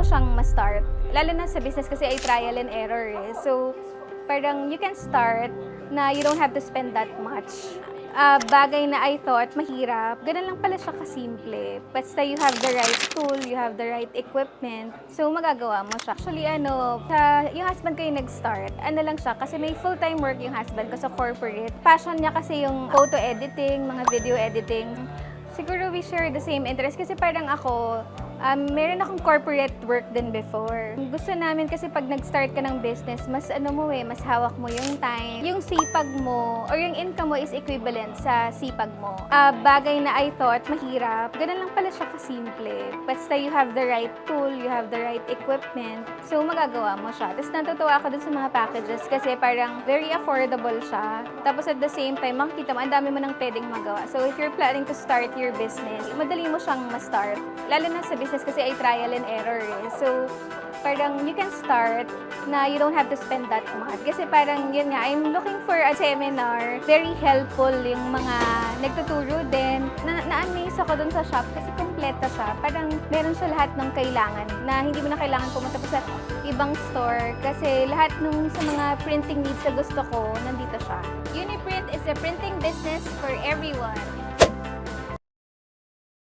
mo siyang ma-start. Lalo na sa business kasi ay trial and error eh. So, parang you can start na you don't have to spend that much. Ah, bagay na I thought mahirap, ganun lang pala siya kasimple. Basta you have the right tool, you have the right equipment, so magagawa mo siya. Actually, ano, sa, yung husband ko yung nag-start, ano lang siya, kasi may full-time work yung husband ko sa corporate. Passion niya kasi yung photo editing, mga video editing. Siguro we share the same interest kasi parang ako, um, meron akong corporate work din before. Gusto namin kasi pag nag-start ka ng business, mas ano mo eh, mas hawak mo yung time. Yung sipag mo or yung income mo is equivalent sa sipag mo. Ah, bagay na I thought mahirap, ganun lang pala siya kasimple. Basta you have the right tool, you have the right equipment, so magagawa mo siya. Tapos natutuwa ako dun sa mga packages kasi parang very affordable siya. Tapos at the same time, makikita mo, ang dami mo nang pwedeng magawa. So if you're planning to start your business, madali mo siyang ma-start. Lalo na sa business kasi ay trial and error eh. So parang you can start na you don't have to spend that much. Kasi parang yun nga, I'm looking for a seminar. Very helpful yung mga nagtuturo din. Na- Na-amaze ako dun sa shop kasi kompleta siya. Parang meron siya lahat ng kailangan na hindi mo na kailangan pumunta pa sa ibang store kasi lahat nung sa mga printing needs na gusto ko, nandito siya. Uniprint is a printing business for everyone.